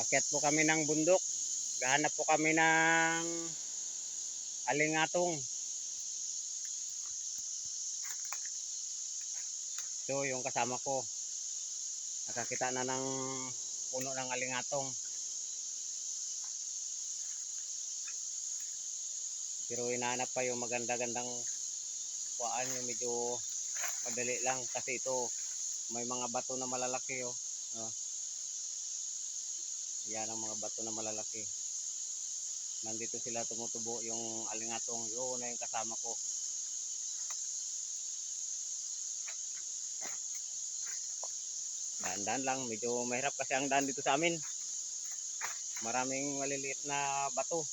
Akyat po kami ng bundok. Gahanap po kami ng alingatong. Ito yung kasama ko. Nakakita na ng puno ng alingatong. Pero hinahanap pa yung maganda-gandang kuhaan yung medyo madali lang kasi ito may mga bato na malalaki oh. oh. Yan ang mga bato na malalaki. Nandito sila tumutubo yung alingatong. Yun na yung kasama ko. Dahan-dahan lang. Medyo mahirap kasi ang daan dito sa amin. Maraming maliliit na bato.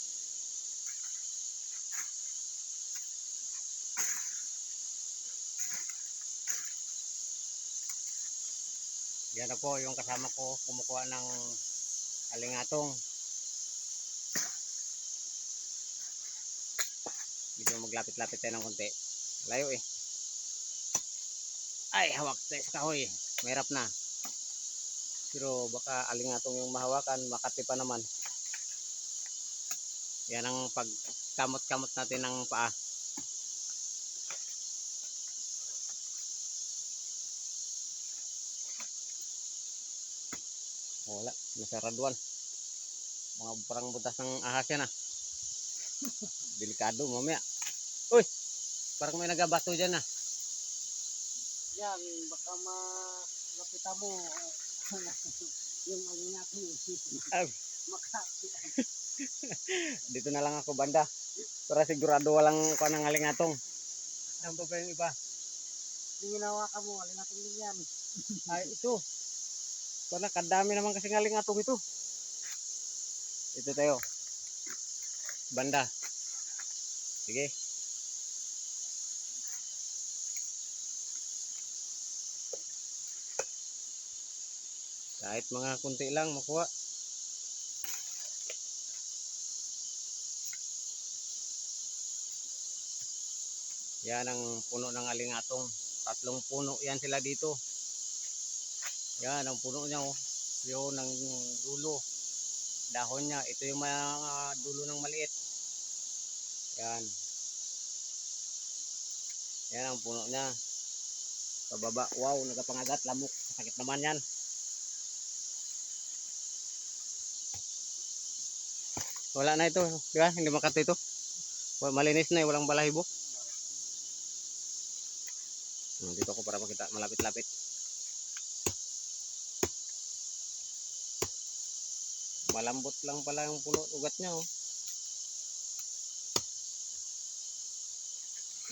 Yan na po yung kasama ko kumukuha ng alingatong. Medyo maglapit-lapit tayo ng konti. Layo eh. Ay, hawak tayo sa kahoy. Mahirap na. Pero baka alingatong yung mahawakan, makati pa naman. Yan ang pagkamot-kamot natin ng paa. Wala, nasaraduan. Mga parang butas ng ahas yan ah. Delikado mamaya. Uy! Parang may nagabato dyan ah. Yan, baka malapitan mo yung ano. Ah. Maka, Dito na lang ako banda. Para sigurado walang kuha ng alingatong. Saan pa ba yung iba? yung ginawa ka mo, alin natin din yan. Ay, ito. Wala, kadami naman kasi ng alingatong ito. Ito tayo. Banda. Sige. Kahit mga kunti lang makuha. Yan ang puno ng alingatong. Tatlong puno yan sila dito. Yan ang puno niya oh. Yun ang dulo. Dahon niya. Ito yung mga dulo ng maliit. Yan. Yan ang puno niya. Pababa. Wow, nagapangagat. Lamok. Sakit naman yan. Wala na ito. Di ba? Hindi makati ito. Malinis na eh. Walang balahibo. Hmm, Dito ako para makita malapit-lapit. Malambot lang pala yung puno ugat niya oh.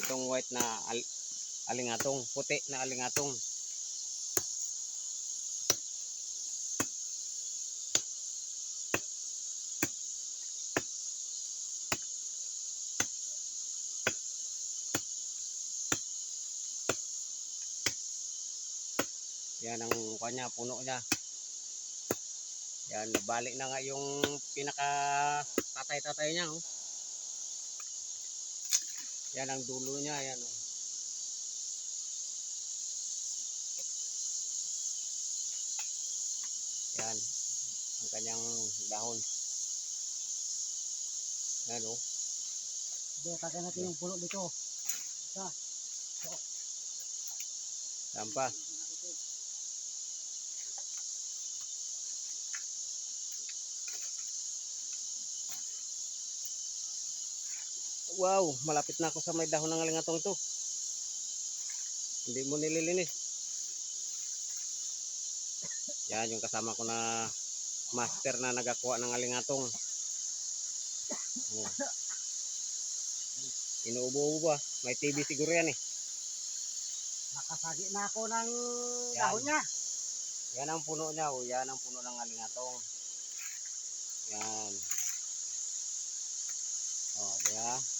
Itong white na al alingatong, puti na alingatong. Yan ang kanya, puno niya. Yan, nabalik na nga yung pinaka tatay-tatay niya. Oh. Yan ang dulo niya. Yan, oh. Yan, ang kanyang dahon. Yan, oh. Hindi, kaka natin yung puno dito. Saan pa? Wow, malapit na ako sa may dahon ng alingatong ito. Hindi mo nililinis. Yan yung kasama ko na master na nagakuha ng alingatong. Oh. Inuubo-ubo ba? May TV siguro yan eh. Nakasagi na ako ng Yan. dahon niya. Yan ang puno niya, oh. Yan ang puno ng alingatong. Yan. Oh, di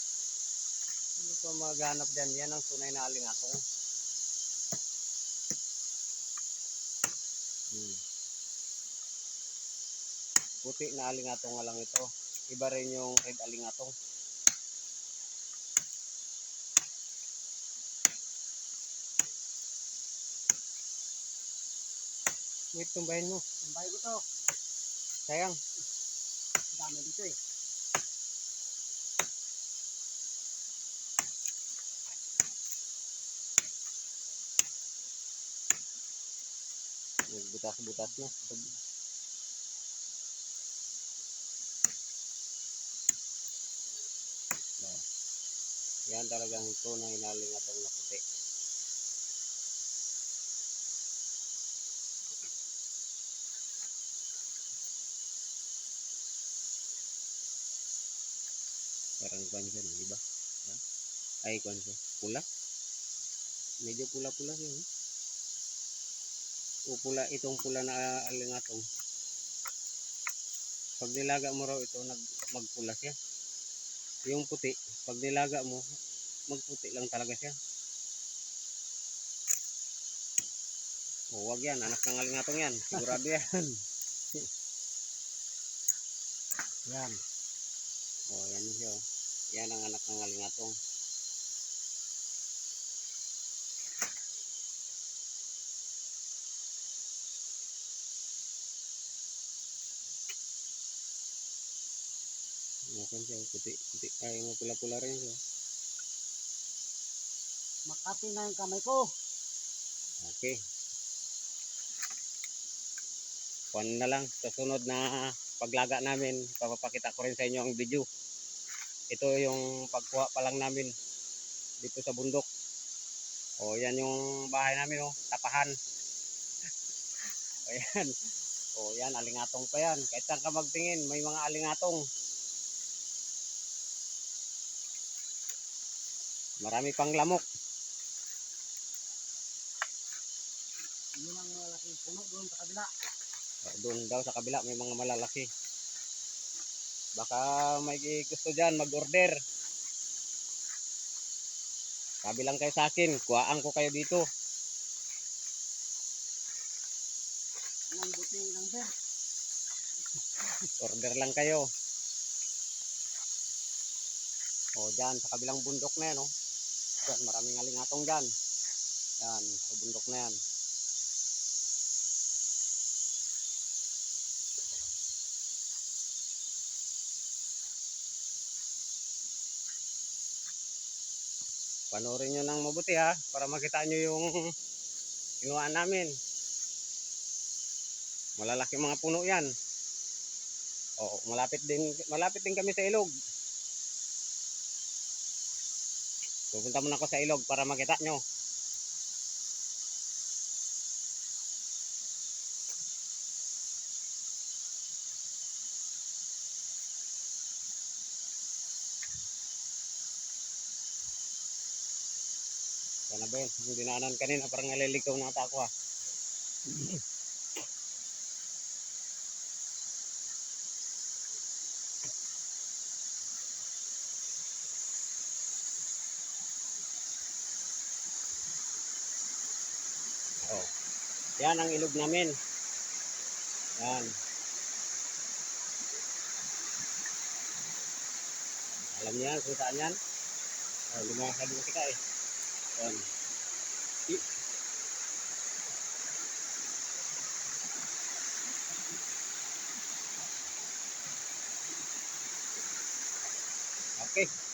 Ano pa maghanap dyan? Yan ang tunay na alingatong. Hmm. Puti na alingatong nga lang ito. Iba rin yung red alingatong. Wait, tumbahin mo. Bahay ko to. Sayang. Ang dami dito eh. Butas-butas na. Yan. Yan talagang tunay na lingatong na puti. Parang kwan siya, no? di ba? Ha? Ay, kwan. Pula? Medyo pula-pula siya. no? O pula, itong pula na alingatong. Pag nilaga mo raw ito, nag, magpula siya. Yung puti, pag nilaga mo, magputi lang talaga siya. O, wag yan. Anak ng alingatong yan. Sigurado yan. Yan. O, yan siya. oh. Yan ang anak ng alingatong. Makan siya, puti, puti, ay, mga pula-pula rin siya. Makati na yung kamay ko. Okay. Kuan na lang, sa sunod na paglaga namin, papapakita ko rin sa inyo ang video. Ito yung pagkuha pa lang namin dito sa bundok. O, yan yung bahay namin, oh, tapahan. o, yan. O, yan, alingatong pa yan. Kahit saan ka magtingin, may mga alingatong. Marami pang lamok. Yun ang malaking puno doon sa kabila. O, Doon daw sa kabila may mga malalaki. Baka may gusto dyan mag-order. Sabi lang kayo sa akin, kuhaan ko kayo dito. Ang buti ng ber. Order lang kayo. O dyan, sa kabilang bundok na yan, o. Dyan, maraming alingatong dyan. Yan, sa bundok na yan. Panoorin nyo ng mabuti ha, para makita nyo yung kinuha namin. Malalaki mga puno yan. Oo, malapit din malapit din kami sa ilog. Pupunta muna ako sa ilog para makita nyo. Yan na ba yun? Yung dinaanan kanina parang naliligaw na ata ako ha. Oh. Yan ang ilog namin. Yan. Alam niya kung saan yan? Oh, lumakad mo kita eh. Yan. I- Okay.